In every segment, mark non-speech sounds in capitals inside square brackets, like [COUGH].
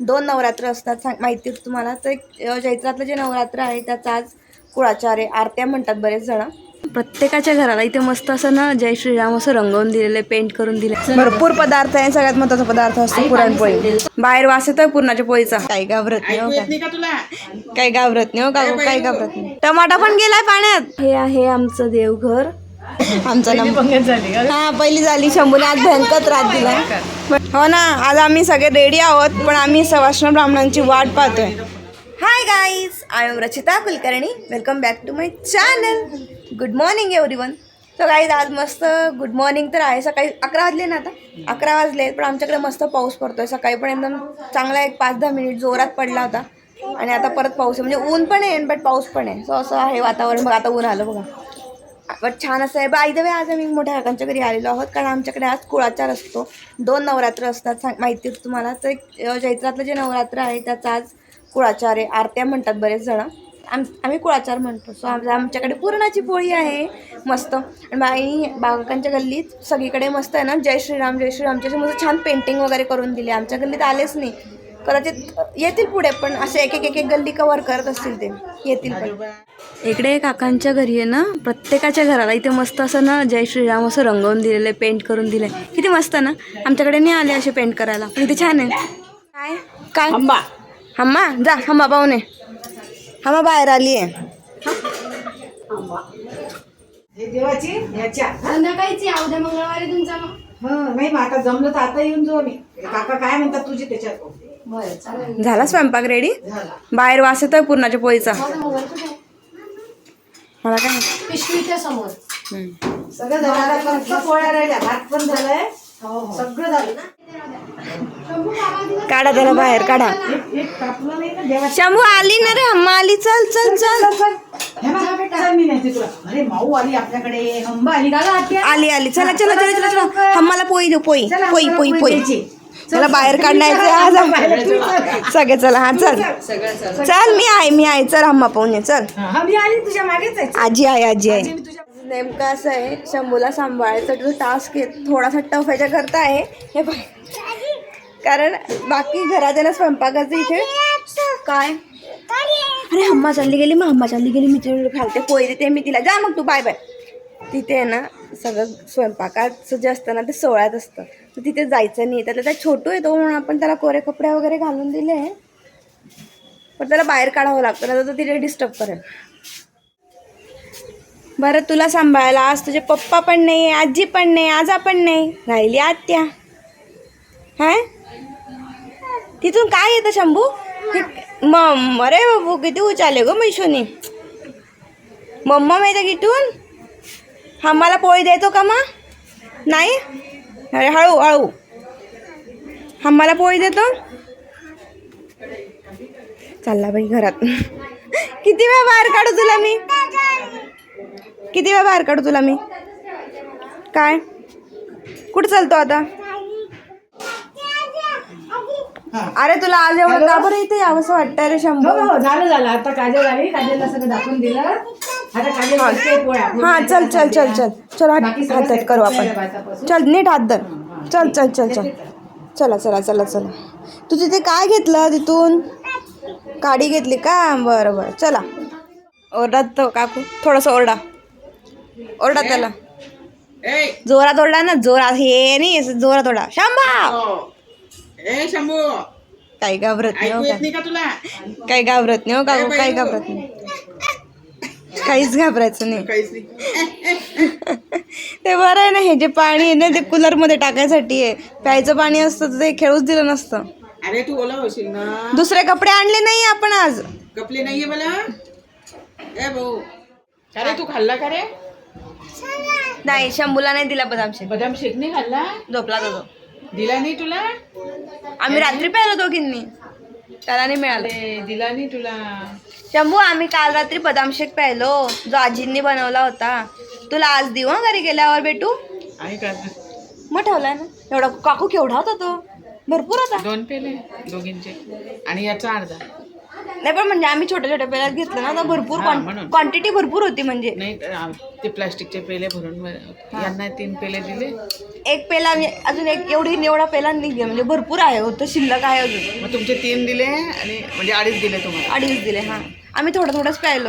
दोन नवरात्र असतात. सांग माहिती आहे तुम्हाला? तर चैत्रातलं जे नवरात्र आहे त्याचा आज कुळाचार आहे आरत्या म्हणतात बरेच जण. प्रत्येकाच्या घराला इथे मस्त असं ना जय श्रीराम असं रंगवून दिलेलं आहे पेंट करून दिले भरपूर पदार्थ आहे सगळ्यात महत्त्वाचा पदार्थ असतो पुरणपोळी. बाहेर वास येतोय पुरणाच्या पोळीचा. काही घाबरत नाही हो काय. काही घाबरत नाही हो का? काही घाबरत नाही. टमाटा पण गेलाय पाण्यात. हे आहे आमचं देवघर. आमचा नंबर. हा पहिली झाली. शंभूने आज भयंकर त्रास दिलाय हो ना आज आम्ही सगळे रेडी आहोत पण आम्ही सवाष्ण ब्राह्मणांची वाट पाहतोय. Hi guys I am Rachita Kulkarni. Welcome back to my channel good morning everyone तर गाईज आज मस्त गुड मॉर्निंग तर आहे. सकाळी अकरा वाजले ना आता? अकरा वाजले पण आमच्याकडे मस्त पाऊस पडतोय. सकाळी पण एकदम चांगला एक पाच दहा मिनिट जोरात पडला होता. आणि आता परत पाऊस आहे. म्हणजे ऊन पण आहे बट पाऊस पण आहे. सो असं आहे वातावरण. बघ आता ऊन आलं बघा. बट छान असं आहे. बाय द वे आज आम्ही मोठ्या काकांच्या घरी आलेलो आहोत. कारण आमच्याकडे आज कुळाचार असतो. दोन नवरात्र असतात. सांग माहिती तुम्हाला. तर एक, चैत्रातलं जे नवरात्र आहे त्याचा आज कुळाचार आहे. आरत्या म्हणतात बरेच जण. आम आम्ही कुळाचार म्हणतो. सो आम आमच्याकडे पुरणाची पोळी आहे. मस्त. आणि बाई बागाकांच्या गल्लीत सगळीकडे मस्त आहे ना. जय श्रीराम जय श्रीरामच्या समोर छान पेंटिंग वगैरे करून दिली. आमच्या गल्लीत आलेच नाही. कदाचित येतील पुढे पण असे एक एक एक एक गल्ली कवर करत असतील ते. येतील पण. इकडे काकांच्या घरी आहे ना प्रत्येकाच्या घराला इथे मस्त असं ना जय श्रीराम असं रंगवून दिलेलं आहे पेंट करून दिलंय. किती मस्त ना आमच्याकडे नाही आले असे पेंट करायला. पण इथे छान आहे. काय? काय? हम्मा हम्मा जा हम्मा पाहुणे हम्मा बाहेर आली आहे. हे देवाची ह्याच्या संध्याकाळीची उद्या मंगळवारी तुमचा मग. हं, नाही मग आता जमलं तर आता येऊन जाऊ आम्ही काका काय म्हणतात तुझी त्याच्यात? झाला स्वयंपाक रेडी बाहेर वास येतोय पूर्णाच्या पोळीचा? मला काय. पिशवीच्या समोर. हम्म. सगळं झालं. आता फक्त पोळ्या राहिल्या. भात पण झालंय. सगळं झालं काढा त्याला बाहेर काढा. शंभू आली ना रे. हम्मा आली. चल चल चल. हे बघ, चल मी नाही तुला अरे माऊ आली आपल्याकडे. हंबा आली. का गं आत्या? आली आली. चला चला चला चला हम्माला पोळी देऊ पोळी. चला, पोळी मला चला बाहेर काढण्याचं आज. सगळे चला हा चल. चल मी आहे मी आहे. चल हम्मा पाहुणे चल. हा मी आली तुझ्या मागेच आहे. आजी आहे आजी आहे. मी तुझ्या नेमकं असं आहे शंभूला सांभाळायचा जो टास्क आहे. थोडासा टफ याच्या करता आहे हे बघ. कारण बाकी घरात आहे ना स्वयंपाकाचं इथे काय? अरे हम्मा चालली गेली मग हम्मा चालली गेली मी तिला घालते पोळी देते मी तिला. जा मग तू बाय बाय. तिथे आहे ना सगळं स्वयंपाकाचं जे असतं ना ते सोहळ्यात असतं. तर तिथे जायचं नाही. त्याला त्या छोटू येतो म्हणून आपण त्याला कोरे कपडे वगैरे घालून दिले. पण त्याला बाहेर काढावं लागतं ना तर तिथे डिस्टर्ब करेल. बरं तुला सांभाळायला आज तुझे पप्पा पण नाही आजी पण नाही आजा पण नाही. राहिली आत्या. हाय तिथून काय येतं शंभू? हे- मम अरे बाबू किती उचाले गो मैशोनी. मम्मा माहिती किटून हा मला पोळी देतो का मा? नाही? अरे हळू हळू. हा मला पोळी देतो? चालला बाई घरात. किती वेळा बाहेर काढू तुला मी? किती वेळा बाहेर काढू तुला मी? काय? कुठं चालतो आता? अरे तुला आज एवढं का बरं इथे यावंसं वाटतंय रे शंभू हो हो झालं झालं. आता काजल आली. काजलला सगळं दाखवून दिलं. हा. चल चल चल चल. चल हात हातात करू आपण. चल नीट हात धर. चल चल चल चल. चला चला चला चला. तू तिथे काय घेतलं तिथून? काडी घेतली का? बरं बरं. चला. ओरडा तो काकू. थोडंसं ओरडा. ओरडा त्याला. जोरात ओरडा ना. जोरात हे नाही असं जोरात ओरडा. शांबा ए शंभू. काही घाबरत नाही हो ऐकू का? येत नाही का तुला? काही घाबरत नाही हो काकू काही घाबरत नाही. काहीच घाबरायचं नाही. काहीच नाही. [LAUGHS] ते बरं आहे ना हे जे पाणी आहे ना ते कूलरमध्ये टाकायसाठी आहे. प्यायचं पाणी असतं तर ते खेळूच दिलं नसतं. अरे तू ओला होशील ना. दुसरे कपडे आणले नाही आपण आज. कपले नाहीये मला. ए भाऊ. अरे तू खाल्ला का रे? नाही शंभूला नाही दिला बदाम शेक. बदाम शेक नाही खाल्ला? झोपला तो तो. दिला नाही तुला? आम्ही रात्री प्यायलो दोघींनी. त्याला नाही मिळालं. अरे दिला नाही तुला. शंभू आम्ही काल रात्री बदाम शेक प्यायलो. जो आजींनी बनवला होता. तुला आज देऊ हं घरी गेल्यावर भेटू आहे का? मग ठेवलाय ना. एवढा काकू केवढा होता तो? भरपूर होता. दोन पेले दोघींचे. आणि याचा अर्धा. नाही पण म्हणजे आम्ही छोट्या छोट्या पेल्यात घेतलं ना तर भरपूर हा, म्हणून. क्वांटिटी भरपूर होती म्हणजे. नाही आ, ते प्लास्टिकचे पेले भरून यांना तीन पेले दिले. एक पेला म्हणजे अजून एक एवढी एवढा पेला निघे म्हणजे भरपूर आहे. होतं शिल्लक आहे अजून. मग तुमचे तीन दिले आणि म्हणजे अडीच दिले तुम्हाला. अडीच दिले हां. आम्ही थोडं थोडंच प्यायलो.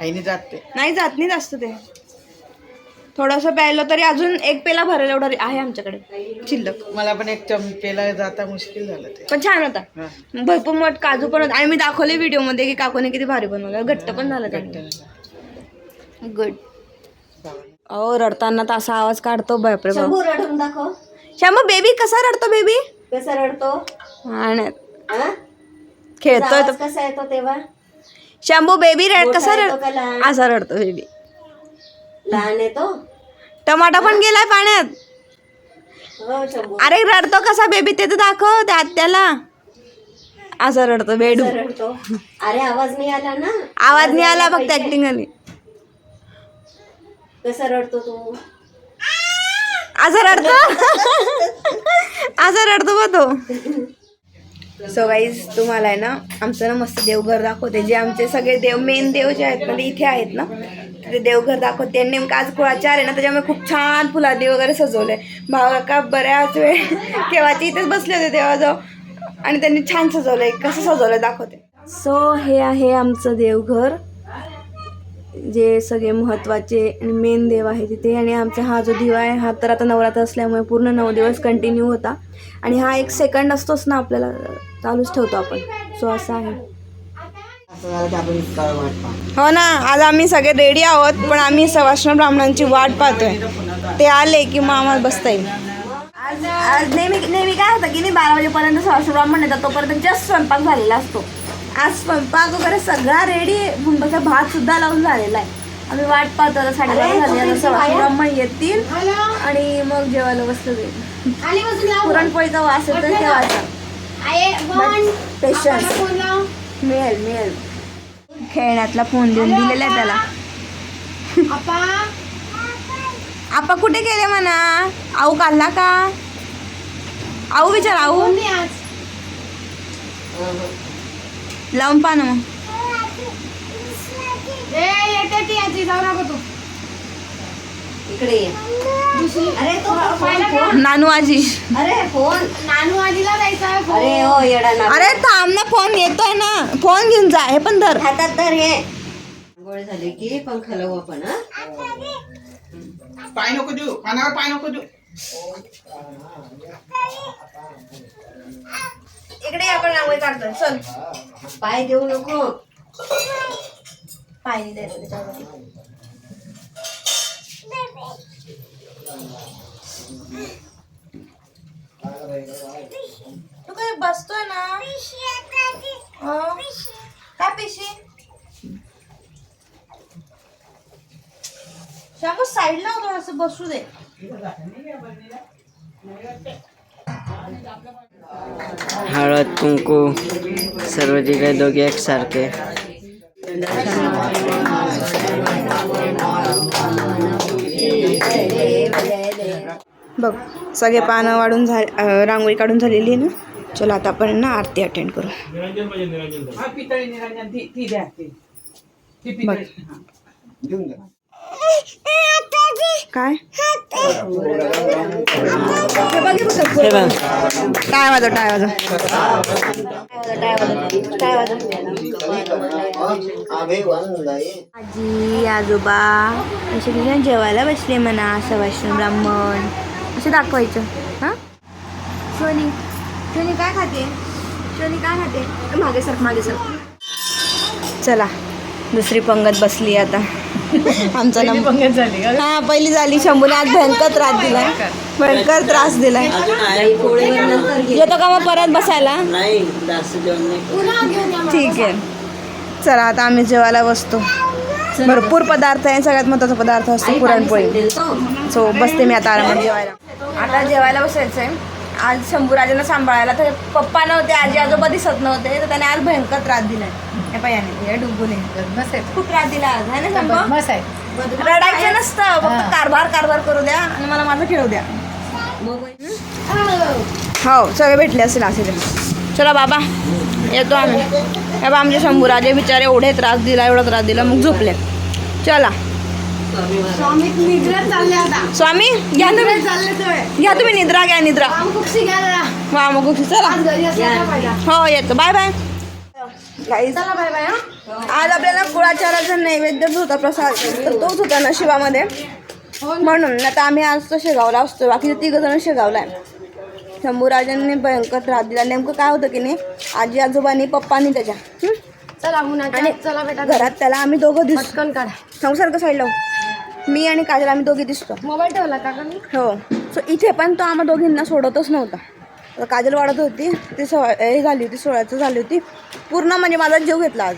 आईने जात ते. नाही जात नाही जास्त ते. थोडंसं प्यायलो तरी अजून एक पेला भरेल एवढं आहे आमच्याकडे. शिल्लक. मला पण एक चम पेला जाता मुश्किल झालं ते. पण छान होता. हा. भरपूर मोठ काजू पण होता. आणि मी दाखवले व्हिडिओमध्ये की काकूने किती भारी बनवलं. घट्ट पण झालं चांगलं गुड. अहो रडताना तर असा आवाज काढतो. बापरे बाप. शंभू रडून दाखव. श्यामू बेबी कसा रडतो बेबी? कसा रडतो? आणि हा? खेळतोय तो. कसा येतो तेव्हा? शंभू बेबी रड कसा रड? असा रडतो बेबी लहान येतो? टमाटा पण गेलाय पाण्यात. हो अरे रडतो कसा बेबी ते तर दाखव त्या आत्याला. असा रडतो बेडू अरे आवाज नाही आला ना? आवाज नाही आला फक्त. ऍक्टिंग आली कसा रडतो तू? असा रडतो. [LAUGHS] असा रडतो बा तो. [LAUGHS] सो गाईज तुम्हाला आहे ना आमचं ना मस्त देवघर दाखवते. जे आमचे सगळे देव मेन देव जे आहेत म्हणजे इथे आहेत ना ते देवघर दाखवते. आणि नेमकं आज कुळाचार आहे ना त्याच्यामुळे खूप छान फुलादी वगैरे सजवले भाव का बऱ्याच वेळ केव्हाचे इथेच बसले होते देवाजवळ. आणि त्यांनी छान सजवलंय. कसं सजवलं दाखवते. सो हे आहे आमचं देवघर. जे सगळे महत्त्वाचे आणि मेन देव आहे तिथे. आणि आमचा हा जो दिवा आहे हा तर आता नवरात्र असल्यामुळे पूर्ण नऊ दिवस कंटिन्यू होता. आणि हा एक सेकंड असतोच ना आपल्याला. चालूच ठेवतो आपण. सो असं आहे. हो ना आज आम्ही सगळे रेडी आहोत पण आम्ही सवाष्ण ब्राह्मणांची वाट पाहतोय. ते आले की मग आम्हाला बसता येईल. आज आज नेहमी नेहमी काय होतं की नाही बारा वाजेपर्यंत सवाष्ण ब्राह्मण येतात तोपर्यंत जस्ट स्वयंपाक झालेला असतो. आज स्वयंपाक वगैरे सगळा रेडी मुंबईचा भात सुद्धा लावून झालेला आहे. आम्ही वाट पाहतो आता साडेबारा झाली आता सवाष्ण ब्राह्मण येतील आणि मग जेवायला बसलं जाईल. पुरणपोळीचा वास आये वन पेशन्स मिळेल मिळेल. खेळण्यातला फोन देऊन दिलेला आहे त्याला. आपा आपा कुठे गेले म्हणा? आऊ काढला का? आऊ विचार आऊ. लावून पहा ना मग ए येते ती आजी जाऊ नको तू इकडे ये. अरे तो का नानू आजी. अरे फोन. नानू आजीला जायचा आहे फोन. अरे हो येडा ना अरे थांब ना फोन येतोय ना. फोन घेऊन जा हे पण धर. हातात तर हे. गोळे झाले की पंखा लावू आपण हा? पाय नको देऊ. पानावर पाय नको देऊ. इकडे आपण रांगोळी काढतोय चल. पाय देऊ नको. पाणी द्यायचं त्याच्यावरती तू काय बसतोय ना? हो. काय पिशी शामू साईडला बसू दे हळद कुंकू सर्व जे दोघे एकसारखे बघ सगळे पानं वाढून झा रांगोळी काढून झालेली आहे ना? चलो आता आपण ना आरती अटेंड करू. हा हा. काय? बघ, बघ, बघ टाय वाजव टाय वाजव. आजी आजोबा असे जेवायला बसले म्हणा सवाष्ण ब्राह्मण. असं दाखवायचं. हां? सोनी सोनी काय खाते? सोनी काय खाते? मागे सर मागे सर. चला दुसरी पंगत बसली आता. आमचा नंबर पंगत झाली का? हा पहिली झाली. शंभूने आज भयंकर त्रास दिलाय. भयंकर त्रास दिलाय. येतो का मग परत बसायला? ठीक आहे. चला आता आम्ही जेवायला बसतो. भरपूर पदार्थ आहे सगळ्यात महत्त्वाचा पदार्थ असतो पुरणपोळी. सो बसते मी आता आरामात जेवायला. आता जेवायला बसायचं आहे आज शंभूराजांना सांभाळायला तर पप्पा नव्हते आजी आजोबा दिसत नव्हते तर त्याने आज भयंकर त्रास दिलाय. हे पायाने हे डुंबुने खूप त्रास दिला आज है ना शंभू? रडायचं नसतं फक्त कारभार कारभार करू द्या आणि मला माझं खेळू द्या. हो सगळे भेटले असेल असेल चला बाबा येतो आम्ही. हे बा आमचे शंभूराजे बिचारे एवढे त्रास दिला एवढा त्रास दिला मग झोपले चला. स्वामी निद्रेत चालले आता. स्वामी घ्या तुम्ही. निद्रेत चालले ते घ्या तुम्ही निद्रा घ्या निद्रा. आम कुक्षी घ्या जरा. चला. हो येतो. Bye bye. गाईज चला बाय बाय हा. आज आपल्याला कुळाचाराचा नैवेद्यच होता प्रसाद तर तोच होता नशिबामध्ये म्हणून आता आम्ही आज तो शेगावला असतो बाकीचे तिघ जण शेगावला आहे. शंभूराजांनी भयंकर त्रास दिला नेमकं काय होतं की नाही आजी आजोबांनी पप्पांनी त्याच्या? चला मुनाच्या आणि चला बेटा. घरात त्याला आम्ही दोघं दिसतो पटकन काढा. संसार साईड लावू? मी आणि काजल आम्ही दोघी दिसतो. मोबाईल ठेवला का मी? हो. सो इथे पण तो आम्हा दोघींना सोडतच नव्हता. काजल वाढत होती ती सो हे झाली होती सोळाचं झाली होती. पूर्ण म्हणजे माझा जीव घेतला आज.